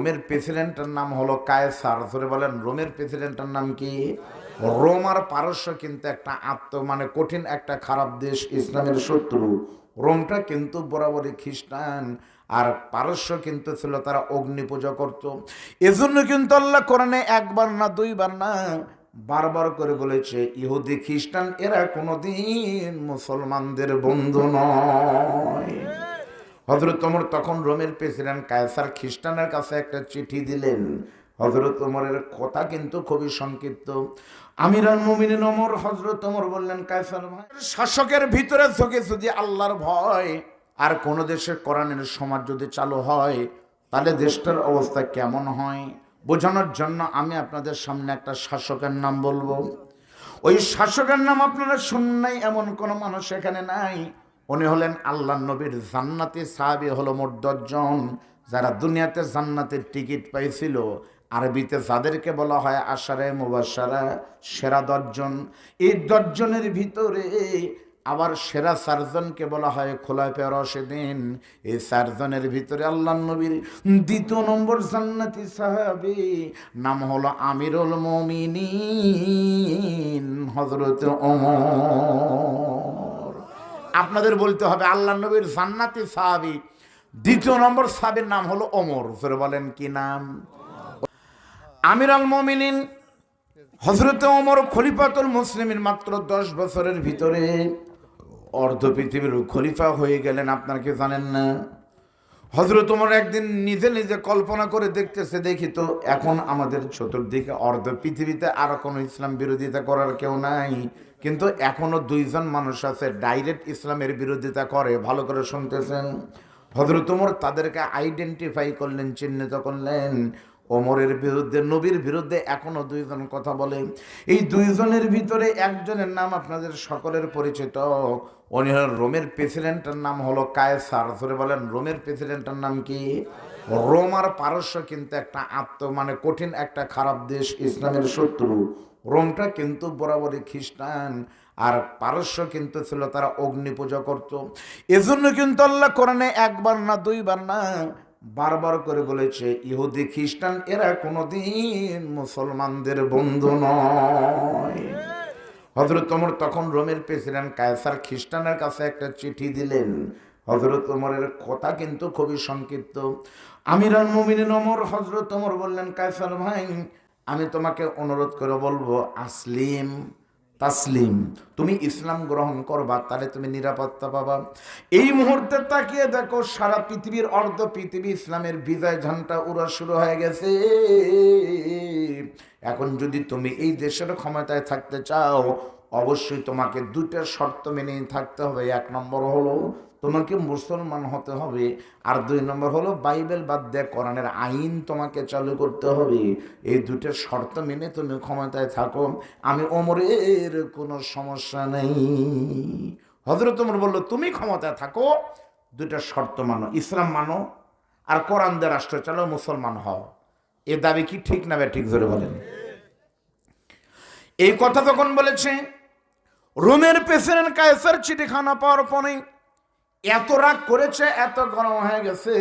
রোমের প্রেসিডেন্টের নাম হলো কায়সার। ধরে বলেন, রোমের প্রেসিডেন্টের নাম কি? রোম আর পারস্য কিন্তু একটা আত্ম মানে কঠিন একটা খারাপ দেশ, ইসলামের শত্রু। রোমটা কিন্তু বরাবরই খ্রিস্টান, আর পারস্য কিন্তু ছিল তারা অগ্নি পূজা করত। এজন্য কিন্তু আল্লাহ কোরআনে একবার না দুইবার না বারবার করে বলেছে, ইহুদি খ্রিস্টান এরা কোনোদিন মুসলমানদের বন্ধু নয়। হজরত ওমর তখন রোমের প্রেসিডেন্ট কায়সার খ্রিস্টানের কাছে একটা চিঠি দিলেন। হজরত ওমরের কথা কিন্তু খুবই সংক্ষিপ্ত। আমিরাল মুমিনিন ওমর হজরত ওমর বললেন, কায়সার ভাই, শাসকের ভিতরে থেকে যদি আল্লাহর ভয় আর কোন দেশের কোরআনের সমাজ যদি চালু হয়, তাহলে দেশটার অবস্থা কেমন হয়? বোঝানোর জন্য আমি আপনাদের সামনে একটা শাসকের নাম বলব। ওই শাসকের নাম আপনারা শুননাই এমন কোনো মানুষ এখানে নাই। উনি হলেন আল্লাহ নবীর জান্নাতি সাহাবি, হলো মোট দশজন। যারা দুনিয়াতে জান্নাতের টিকিট পাইছিল, আরবিতে যাদেরকে বলা হয় আশারে মুবাসারা সেরা দশজন। এই দশজনের ভিতরে আবার সেরা চারজনকে বলা হয় খোলাফে রশেদিন। এই চারজনের ভিতরে আল্লাহ নবীর দ্বিতীয় নম্বর জান্নাতি সাহাবি, নাম হলো আমিরুল মমিনিন হজরত ওমর। আপনাদের বলতে হবে আল্লাহ নবীর জান্নাতি সাহাবি। দ্বিতীয় নম্বর সাহাবির নাম হলো ওমর। ফের বলেন কি নাম? আমির আল মমিনিন হজরত ওমর খলিফাতুল মুসলিমের মাত্র দশ বছরের ভিতরে অর্ধ পৃথিবীর খলিফা হয়ে গেলেন। আপনারা কি জানেন না? হজরত তোমার একদিন নিজে নিজে কল্পনা করে দেখতেছে, দেখি তো এখন আমাদের চতুর্দিকে অর্ধ পৃথিবীতে আর কোনো ইসলাম বিরোধিতা করার কেউ নাই। কিন্তু এখনও দুইজন মানুষ আছে ডাইরেক্ট ইসলামের বিরোধিতা করে, ভালো করে শুনতেছেন। হজরত তোমার তাদেরকে আইডেন্টিফাই করলেন, চিহ্নিত করলেন। ওমরের বিরুদ্ধে, নবীর বিরুদ্ধে এখনও দুইজন কথা বলে। এই দুইজনের ভিতরে একজনের নাম আপনাদের সকলের পরিচিত। উনি হলেন রোমের প্রেসিডেন্টের নাম হলো কায়সার। ধরে বলেন, রোমের প্রেসিডেন্টের নাম কি? রোম আর পারস্য কিন্তু একটা আত্ম মানে কঠিন একটা খারাপ দেশ, ইসলামের শত্রু। রোমটা কিন্তু বরাবরই খ্রিস্টান, আর পারস্য কিন্তু ছিল তারা অগ্নি পূজা করত। এজন্য কিন্তু আল্লাহ কোরআনে একবার না দুইবার না বারবার করে বলেছে, ইহুদি খ্রিস্টান, এরা কোনোদিন মুসলমানদের বন্ধু নয়। হজরত তখন রোমের প্রেসিডেন্ট কায়সার খ্রিস্টানের কাছে একটা চিঠি দিলেন। হজরত ওমরের কথা কিন্তু খুবই সংক্ষিপ্ত। আমিরাল মুমিনিন ওমর হজরত বললেন, কায়সার ভাই, আমি তোমাকে অনুরোধ করে বলব, আসলিম। তাসলিম, তুমি ইসলাম গ্রহণ করবা, তাহলে তুমি নিরাপত্তা পাবা। এই মুহূর্তে তাকিয়ে দেখো সারা পৃথিবীর অর্ধ পৃথিবী ইসলামের বিজয় ঝান্টা উড়া শুরু হয়ে গেছে। এখন যদি তুমি এই দেশের ক্ষমতায় থাকতে চাও, অবশ্যই তোমাকে দুটা শর্ত মেনে থাকতে হবে। এক নম্বর হলো তোমাকে মুসলমান হতে হবে। আর দুই নম্বর হলো, বাইবেল বাদ দিয়ে কোরআনের আইন তোমাকে চালু করতে হবে। এই দুটো শর্ত মেনে তুমি ক্ষমতায় থাকো। আমি ওমরের কোনো সমস্যা নেই। হজরত ওমর বলল, তুমি ক্ষমতায় থাকো, দুটা শর্ত মানো। ইসলাম মানো আর কোরআন দিয়ে রাষ্ট্র চালো মুসলমান হও। এ দাবি কি ঠিক না ঠিক ধরে বলেন? এই কথা তখন বলেছে, রোমের প্রেসিডেন্ট কায়সার চিঠিখানা পাওয়ার পরে এত রাগ করেছে, এত গরম হয়ে গেছে।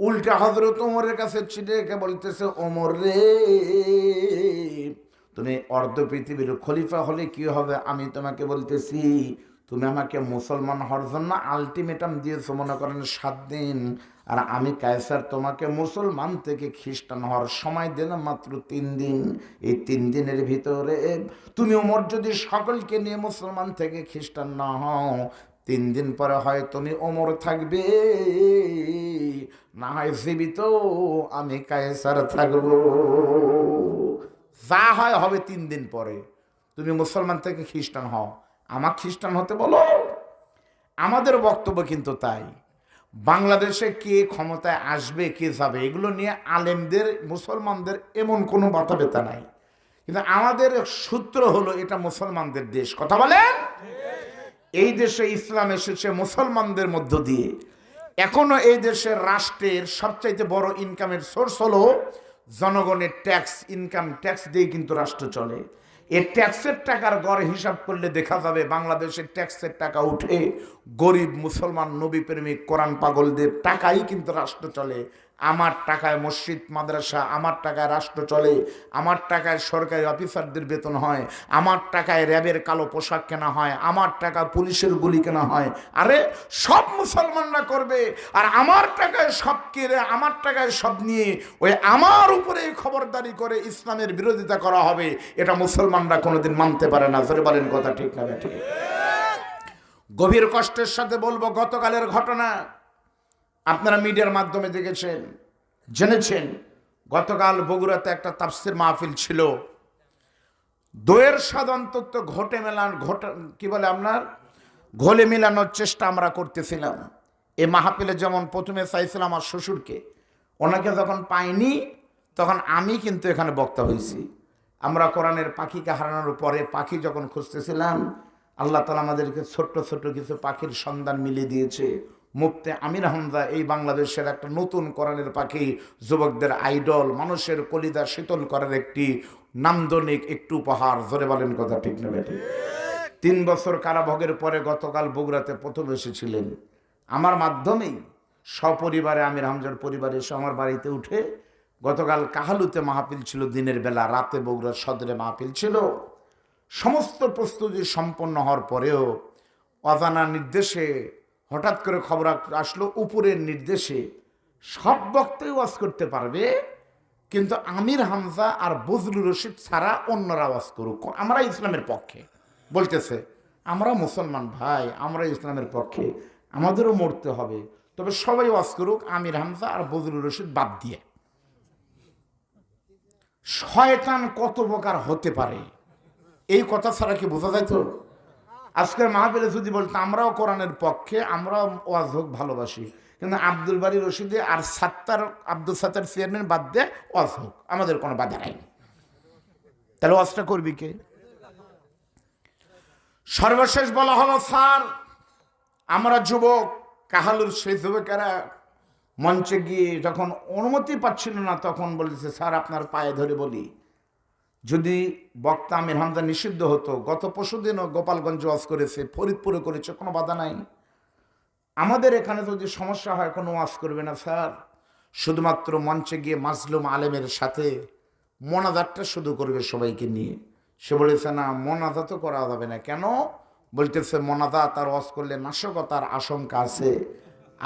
উল্টা হজরত ওমরের কাছে রেখে বলতেছে ওমর রে, তুমি অর্ধ পৃথিবীর খলিফা হলে কি হবে? আমি তোমাকে বলতেছি, তুমি আমাকে মুসলমান হওয়ার জন্য আলটিমেটাম দিয়েছ, মনে করেন সাত দিন। আর আমি কায়সার তোমাকে মুসলমান থেকে খ্রিস্টান হওয়ার সময় দিলাম মাত্র তিন দিন। এই তিন দিনের ভিতরে তুমি ওমর যদি সকলকে নিয়ে মুসলমান থেকে খ্রিস্টান না হও তিন দিন পরে হয় তুমি ওমর থাকবে। না হয় জীবিত, আমি কায়সার থাকব। যা হয় হবে তিন দিন পরে। তুমি মুসলমান থেকে খ্রিস্টান হও। আমার খ্রিস্টান হতে বলো। আমাদের বক্তব্য কিন্তু তাই। বাংলাদেশে কে ক্ষমতায় আসবে, কে যাবে, এগুলো নিয়ে আলেমদের, মুসলমানদের এমন কোনো ব্যথা নাই। কিন্তু আমাদের সূত্র হলো এটা মুসলমানদের দেশ। কথা বলেন? এই দেশে ইসলাম এসেছে মুসলমানদের মধ্য দিয়ে। এখনও এই দেশের রাষ্ট্রের সবচাইতে বড় ইনকামের সোর্স হলো জনগণের ট্যাক্স ইনকাম ট্যাক্স দিয়ে কিন্তু রাষ্ট্র চলে। এই ট্যাক্সের টাকার গড় হিসাব করলে দেখা যাবে বাংলাদেশের ট্যাক্সের টাকা উঠে গরিব মুসলমান নবী প্রেমিক কোরআন পাগলদের টাকাই কিন্তু রাষ্ট্র চলে। আমার টাকায় মসজিদ, মাদ্রাসা, আমার টাকায় রাষ্ট্র চলে, আমার টাকায় সরকারি অফিসারদের বেতন হয়, আমার টাকায় র্যাবের কালো পোশাক কেনা হয়, আমার টাকা পুলিশের গুলি কেনা হয়। আরে, সব মুসলমানরা করবে। আর আমার টাকায় সব কেড়ে, আমার টাকায় সব নিয়ে, ওই আমার উপরে খবরদারি করে ইসলামের বিরোধিতা করা হবে, এটা মুসলমানরা কোনোদিন মানতে পারে না। ধরে বলেন কথা ঠিক না ঠিক গভীর কষ্টের সাথে বলব, গতকালের ঘটনা আপনারা মিডিয়ার মাধ্যমে দেখেছেন, জেনেছেন, গতকাল বগুড়াতে একটা তাফসির মাহফিল ছিল। দইয়ের স্বাদ অন্তত ঘটে মেলান, ঘটে, কি বলে আপনার? ঘোলে মেলানোর চেষ্টা আমরা করতেছিলাম। এ মাহফিলে যেমন প্রথমে চাইছিলাম আমার শ্বশুরকে, ওনাকে যখন পাইনি, তখন আমি কিন্তু এখানে বক্তা হয়েছি। আমরা কোরআনের পাখিকে হারানোর পরে পাখি যখন খুঁজতেছিলাম, আল্লাহ তালা আমাদেরকে ছোট্ট ছোট্ট কিছু পাখির সন্ধান মিলিয়ে দিয়েছে। মুফতে আমির হামজা, এই বাংলাদেশের একটা নতুন কোরআনের পাখি, যুবকদের আইডল, মানুষের কলিদা শীতল করার একটি নান্দনিক একটু উপহার। জোরে বলেন কথা ঠিক না বেটে তিন বছর কারাভোগের পরে গতকাল বগুড়াতে প্রথম এসেছিলেন। আমার মাধ্যমেই সপরিবারে আমির হামজার পরিবার এসে আমার বাড়িতে উঠে গতকাল কাহালুতে মাহফিল ছিল দিনের বেলা, রাতে বগুড়ার সদরে মাহফিল ছিল। সমস্ত প্রস্তুতি সম্পন্ন হওয়ার পরেও অজানা নির্দেশে হঠাৎ করে খবর আসলো, উপরের নির্দেশে সব বক্তাই ওয়াজ করতে পারবে, কিন্তু আমির হামজা আর বজলুর রশিদ ছাড়া অন্যরা ওয়াজ করুক। আমরা ইসলামের পক্ষে। বলতেছে, আমরা মুসলমান ভাই, আমরা ইসলামের পক্ষে। আমাদেরও মরতে হবে। তবে সবাই ওয়াজ করুক, আমির হামজা আর বজলুর রশিদ বাদ দিয়ে। শয়তান কত প্রকার হতে পারে? এই কথা ছাড়া কি বোঝা যায় তো? আজকের মাহফিলে যদি বলতো আমরাও কোরআনের পক্ষে, আমরাও ওয়াজ হোক ভালোবাসি। কিন্তু আব্দুল বাড়ি রশিদে আর সাত্তার, আব্দুল সাত্তার চেয়ারম্যান বাদ দিয়ে ওয়াজ হোক। আমাদের কোনো বাধা নাই। তাহলে ওয়াজটা করবি কে? সর্বশেষ বলা হলো, স্যার, আমরা যুবক, কাহালুর সেই যুবকেরা মঞ্চে গিয়ে যখন অনুমতি পাচ্ছিল না, তখন বলেছে, স্যার, আপনার পায়ে ধরে বলি। যদি বক্তা আমির হামজা নিষিদ্ধ হতো, গত পরশুদিনও গোপালগঞ্জ ওয়াজ করেছে, ফরিদপুরে করেছে, কোনো বাধা নাই। আমাদের এখানে যদি সমস্যা হয়, কোনো ওয়াজ করবে না, স্যার। শুধুমাত্র মঞ্চে গিয়ে মাজলুম আলেমের সাথে মোনাজাতটা শুধু করবে সবাইকে নিয়ে। সে বলেছে, না, মোনাজাতও করা যাবে না। কেন? বলতেছে, মোনাজাত আর ওয়াজ করলে নাশকতার আশঙ্কা আছে।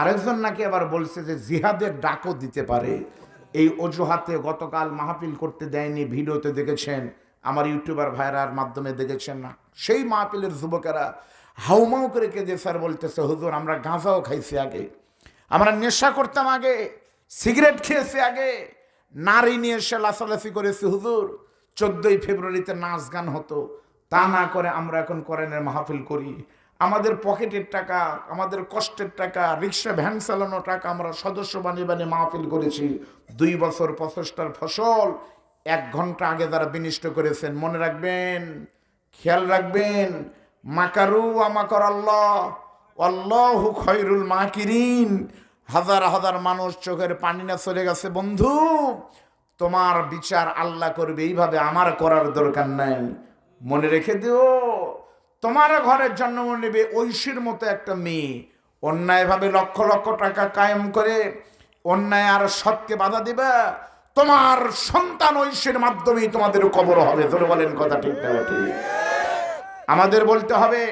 আরেকজন নাকি আবার বলছে যে, জিহাদের ডাকও দিতে পারে। এই অজুহাতে গতকাল মাহফিল করতে দেয়নি, ভিডিওতে দেখেছেন, আমার ইউটিউবার ভাইরার মাধ্যমে দেখেছেন না। সেই মাহফিলের যুবকেরা হাউমাউ করে কেঁদে স্যার বলতেছে, হুজুর, আমরা গাঁজাও খাইছি আগে। আমরা নেশা করতাম আগে, সিগারেট খেয়েছি আগে। নারী নিয়ে এসে লাফালাফি করেছি, হুজুর। চোদ্দই ফেব্রুয়ারিতে নাচ গান হতো। তা না করে আমরা এখন করেনের মাহফিল করি। আমাদের পকেটের টাকা, আমাদের কষ্টের টাকা, রিক্সা, ভ্যান চালানো টাকা আমরা সদস্য বানিয়ে বানিয়ে মাহফিল করেছি। দুই বছর প্রচেষ্টার ফসল, এক ঘণ্টা আগে যারা বিনিষ্ট করেছেন, মনে রাখবেন, খেয়াল রাখবেন, মাকারু আমাকর আল্লাহ আল্লাহ খৈরুল মাকিরিন। হাজার হাজার মানুষ চোখের পানি না চলে গেছে, বন্ধু, তোমার বিচার আল্লাহ করবে, এইভাবে আমার করার দরকার নাই। মনে রেখে দিও। তোমার ঘরের জন্ম নেবে ঐশীর মতো একটা মেয়ে। অন্যায়ভাবে লক্ষ লক্ষ টাকা কায়েম করে অন্যায় আর সৎকে বাধা দিবে। তোমার সন্তান ঐশীর মাধ্যমেই তোমাদের কবর হবে। ধরে বলেন কথা ঠিক না আমাদের বলতে হবে,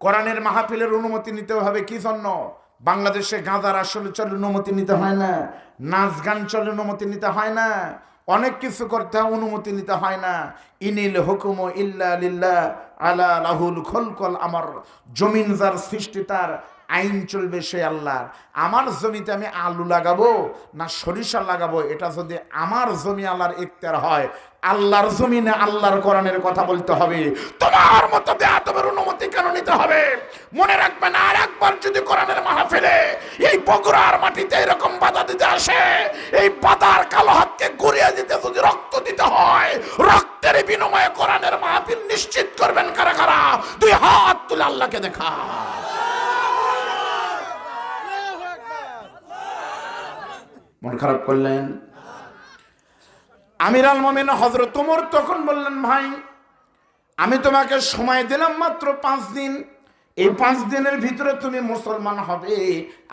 কোরআনের মাহফিলের অনুমতি নিতে হবে কি জন্য? বাংলাদেশে গাঁজার আসলে চলে অনুমতি নিতে হয় না, নাচ গান চলে অনুমতি নিতে হয় না, অনেক কিছু করতে অনুমতি নিতে হয় না। ইনিল হুকুম ইল্লা লিল্লাহ। আলা লাহুল খলকল আমার জমিন যার সৃষ্টি তার আইন চলবে সে আল্লাহর। আমার জমিতে আমি আলু লাগাবো না সরিষা লাগাবো, এটা যদি আমার জমি আল্লাহর ইখতিয়ার হয়, আল্লাহর জমিনে আল্লাহর কোরআনের কথা বলতে হবে। তোমার মতো বেয়াদবের অনুমতি কেন নিতে হবে? মনে রাখবেন আর একবার যদি কোরআনের মাহফিলে এই বগুড়ার মাটিতে এরকম বাধা দিতে আসে, এই বাধার কালো হাতকে গড়িয়ে দিতে যদি রক্ত দিতে হয়, রক্তের বিনিময়ে কোরআনের মাহফিল নিশ্চিত করবেন কারা কারা? দুই হাত তুলে আল্লাহকে দেখা মন খারাপ করলেন। আমির আল মমিন হজরত তোমর তখন বললেন, ভাই, আমি তোমাকে সময় দিলাম মাত্র পাঁচ দিন। এই পাঁচ দিনের ভিতরে তুমি মুসলমান হবে।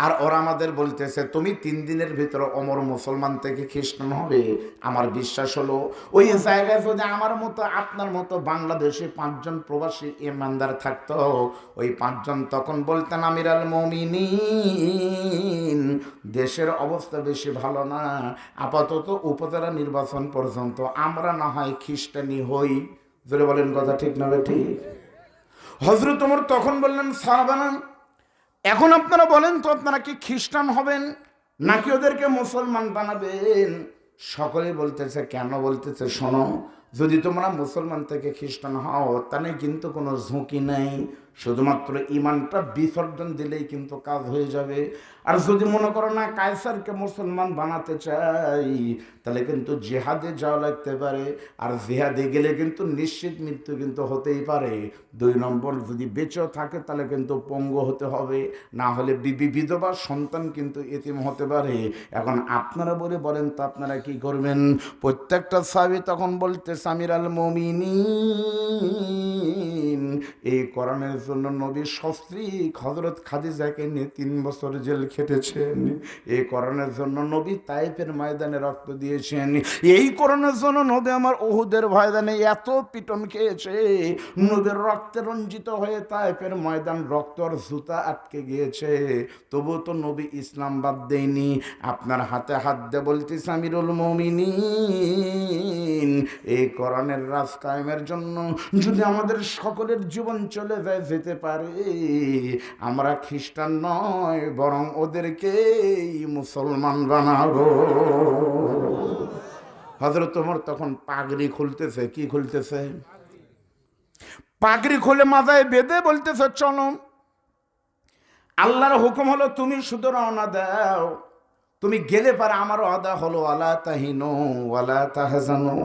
আর ওরা আমাদের বলতেছে, তুমি তিন দিনের ভিতরে অমর মুসলমান থেকে খ্রিস্টান হবে। আমার বিশ্বাস হলো, ওই জায়গায় যদি আমার মতো, আপনার মতো বাংলাদেশে পাঁচজন প্রবাসী ইমানদার থাকতো, ওই পাঁচজন তখন বলতেন, আমিরাল মমিনিন, দেশের অবস্থা বেশি ভালো না। আপাতত উপজেলা নির্বাচন পর্যন্ত আমরা না হয় খ্রিস্টানি হই। জোরে বলেন কথা ঠিক না ঠিক? হজরত ওমর তখন বললেন, সাহাবানা, এখন আপনারা বলেন তো আপনারা কি খ্রিস্টান হবেন নাকি ওদেরকে মুসলমান বানাবেন? সকলে বলতেছে, কেন বলতেছে? শোনো যদি তোমরা মুসলমান থেকে খ্রিস্টান হও, তাহলে কিন্তু কোনো ঝুঁকি নেই। শুধুমাত্র ইমানটা বিসর্জন দিলেই কিন্তু কাজ হয়ে যাবে। আর যদি মনে করো না, কায়সারকে মুসলমান বানাতে চাই, তাহলে কিন্তু জেহাদে যাওয়া লাগতে পারে। আর জেহাদে গেলে কিন্তু নিশ্চিত মৃত্যু কিন্তু হতেই পারে। দুই নম্বর, যদি বেঁচেও থাকে, তাহলে কিন্তু পঙ্গু হতে হবে। না হলে বিবি বিধবা সন্তান কিন্তু এতিম হতে পারে। এখন আপনারা বলে বলেন তো আপনারা কি করবেন? প্রত্যেকটা সাবি তখন বলতে সামির আল মমিনী এই করণের জন্য নবী সস্ত্রী হজরত খাদিজাকে নিয়ে তিন বছর জেল খেটেছেন। এই করণের জন্য নবী তাইফের ময়দানে রক্ত দিয়েছেন। এই করণের জন্য নবী আমার ওহুদের ময়দানে এত পিটন খেয়েছে। নবীর রক্তে রঞ্জিত হয়ে তাইফের ময়দান রক্ত আর জুতা আটকে গিয়েছে। তবু তো নবী ইসলাম বাদ দেয়নি। আপনার হাতে হাত দে বলতে সামিরুল মমিনিন। এই করণের রাজ কায়েমের জন্য যদি আমাদের সকলের জীবন চলে যায়, যেতে পারে। আমরা খ্রিস্টান নয়, বরং ওদেরকেই মুসলমান বানাবো। হজরত তোমার তখন পাগড়ি খুলতেছে, কি খুলতেছে? পাগড়ি খুলে মাথায় বেঁধে বলতেছে, চলো। আল্লাহর হুকুম হলো, তুমি শুধু রওনা দাও। তুমি গেলে পারে আমার আদা হলো, আলা তাহিনো, ওয়ালা তাহাজানো।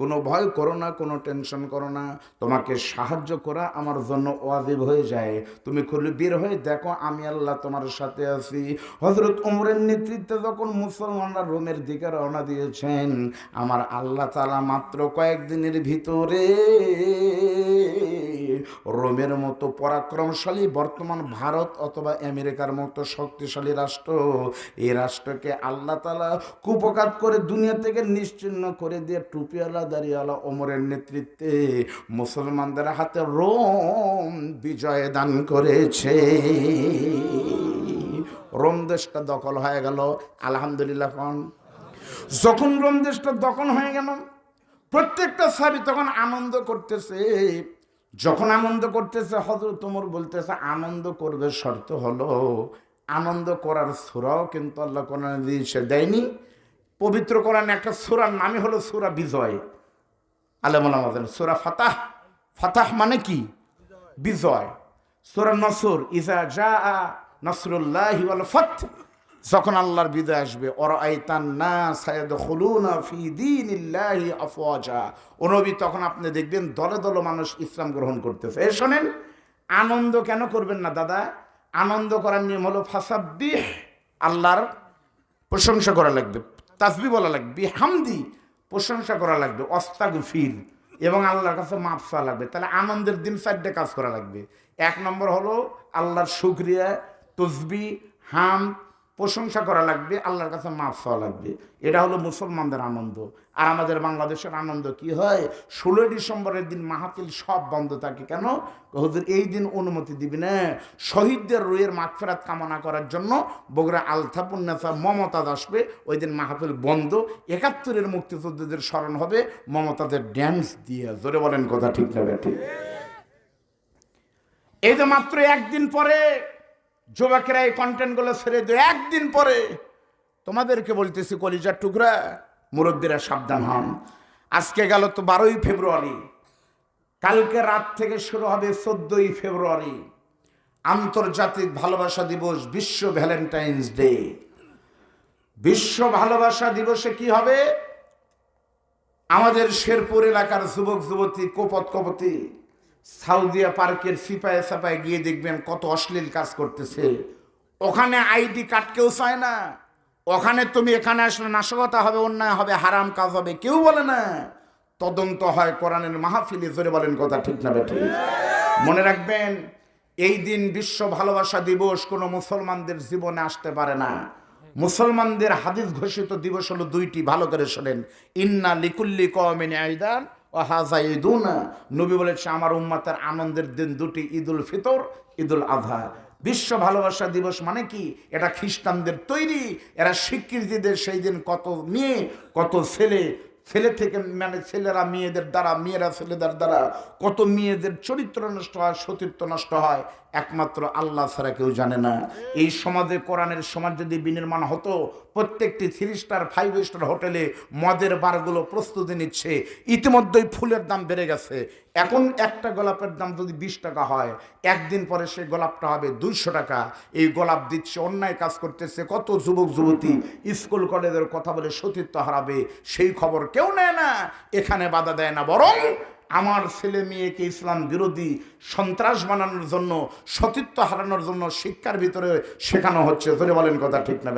কোনো ভয় করো না, কোনো টেনশন করো না। তোমাকে সাহায্য করা আমার জন্য ওয়াজিব হয়ে যায়। তুমি খুলে বের হয়ে দেখো, আমি আল্লাহ তোমার সাথে আছি। হজরত উমরের নেতৃত্বে যখন মুসলমানরা রোমের দিকে রওনা দিয়েছেন, আমার আল্লাহ তালা মাত্র কয়েকদিনের ভিতরে রোমের মতো পরাক্রমশালী বর্তমান ভারত অথবা আমেরিকার মতো শক্তিশালী রাষ্ট্র। এই রাষ্ট্রকে আল্লাহ তালা কুপকাত করে দুনিয়া থেকে নিশ্চিন্ন করে দিয়ে টুপিওয়ালা দাঁড়িয়েওয়ালা ওমরের নেতৃত্বে মুসলমানদের হাতে রোম বিজয় দান করেছে। রোম দেশটা দখল হয়ে গেল, আলহামদুলিল্লাহ খান। যখন রোম দেশটা দখল হয়ে গেল, প্রত্যেকটা সাবি তখন আনন্দ করতেছে। যখন আনন্দ করতেছে হজরত তোমর বলতেছে, আনন্দ করবে শর্ত হলো, আনন্দ করার সুরাও কিন্তু আল্লাহ কোরআনে দিয়েছে দেয়নি। পবিত্র কোরআন একটা সুরার নামই হলো সুরা বিজয়। আমাদের সুরা ফাতাহ ফাতাহ মানে কি? বিজয়। সুরা নসর ইজা যা নসরুল্লাহ যখন আল্লাহর বিদায় আসবে, অরাইতান না সায়দ খুলুনা ফি দীনিল্লাহি আফওয়াজা। ও নবী, তখন আপনি দেখবেন দলে দলে মানুষ ইসলাম গ্রহণ করতেছে। এ শোনেন, আনন্দ কেন করবেন না দাদা? আনন্দ করার নিয়ম হলো ফাসাব্বিহ, আল্লাহর প্রশংসা করা লাগবে। তাসবি বলা লাগবে হামদি প্রশংসা করা লাগবে, অস্তাগফির, এবং আল্লাহর কাছে মাপ চাওয়া লাগবে। তাহলে আনন্দের দিন চারটে কাজ করা লাগবে। এক নম্বর হলো আল্লাহর শুক্রিয়া তসবি হাম প্রশংসা করা লাগবে, আল্লাহর কাছে মাফ হওয়া লাগবে। এটা হলো মুসলমানদের আনন্দ। আর আমাদের বাংলাদেশের আনন্দ কি হয়? ষোলোই ডিসেম্বরের দিন মাহাতিল সব বন্ধ থাকে। কেন? হুজুর, এই দিন অনুমতি দিবি না। শহীদদের রুয়ের মাগফেরাত কামনা করার জন্য বগুড়া আলথাপুন্নেসা মমতাজ আসবে। ওই দিন মাহাতিল বন্ধ। একাত্তরের মুক্তিযোদ্ধাদের স্মরণ হবে। মমতাদের ড্যান্স দিয়ে। জোরে বলেন কথা ঠিক না ঠিক এই তো মাত্র একদিন পরে যুবকেরা এই কন্টেন্টগুলো ছেড়ে দেয় একদিন পরে তোমাদেরকে বলতেছি, কলিজার টুকরা, মুরব্বীরা সাবধান হন। আজকে গেল তো বারোই ফেব্রুয়ারি। কালকে রাত থেকে শুরু হবে চোদ্দই ফেব্রুয়ারি। আন্তর্জাতিক ভালোবাসা দিবস, বিশ্ব ভ্যালেন্টাইন্স ডে। বিশ্ব ভালোবাসা দিবসে কি হবে? আমাদের শেরপুর এলাকার যুবক যুবতী কোপত কপতি সাউদিয়া পার্কের সিপায়ে সাপায় গিয়ে দেখবেন কত অশ্লীল কাজ করতেছে। ওখানে আইডি কার্ড কেউ চায় না। ওখানে তুমি এখানে আসলে নাশকতা হবে, অন্যায় হবে, হারাম কাজ হবে, কেউ বলে না। তদন্ত হয় কোরআনের মাহফিলে, জোরে বলেন কথা ঠিক না বেঠিক মনে রাখবেন, এই দিন বিশ্ব ভালোবাসা দিবস কোনো মুসলমানদের জীবনে আসতে পারে না। মুসলমানদের হাদিস ঘোষিত দিবস হলো দুইটি, ভালো করে শোনেন। ইন্না লিকুল্লি কমিন আইদান ও হাজা ঈদুনা নবী বলেছে আমার উম্মাতের আনন্দের দিন দুটি, ঈদুল ফিতর, ঈদুল আধা বিশ্ব ভালোবাসা দিবস মানে কি? এটা খ্রিস্টানদের তৈরি, এরা স্বীকৃতি দেয় সেই দিন কত মেয়ে, কত ছেলে ছেলে থেকে মানে ছেলেরা, মেয়েদের দ্বারা, মেয়েরা ছেলেদের দ্বারা কত মেয়েদের চরিত্র নষ্ট হয় সতীর্থ নষ্ট হয়, একমাত্র আল্লাহ ছাড়া কেউ জানে না। এই সমাজে, কোরআনের সমাজ যদি বিনির্মাণ হতো, প্রত্যেকটি থ্রি স্টার ফাইভ স্টার হোটেলে মদের বারগুলো প্রস্তুতি নিচ্ছে, ইতিমধ্যেই ফুলের দাম বেড়ে গেছে। এখন একটা গোলাপের দাম যদি বিশ টাকা হয়, একদিন পরে সেই গোলাপটা হবে দুইশো টাকা। এই গোলাপ দিচ্ছে, অন্যায় কাজ করতেছে, কত যুবক, যুবতী স্কুল, কলেজের কথা বলে সতীত্ব হারাবে, সেই খবর কেউ নেয় না, এখানে বাধা দেয় না। বরং আমার ছেলে মেয়েকে ইসলাম বিরোধী, সন্ত্রাস বানানোর জন্য, সতীত্ব হারানোর জন্য শিক্ষার ভিতরে শেখানো হচ্ছে। ধরে বলেন কথা ঠিক না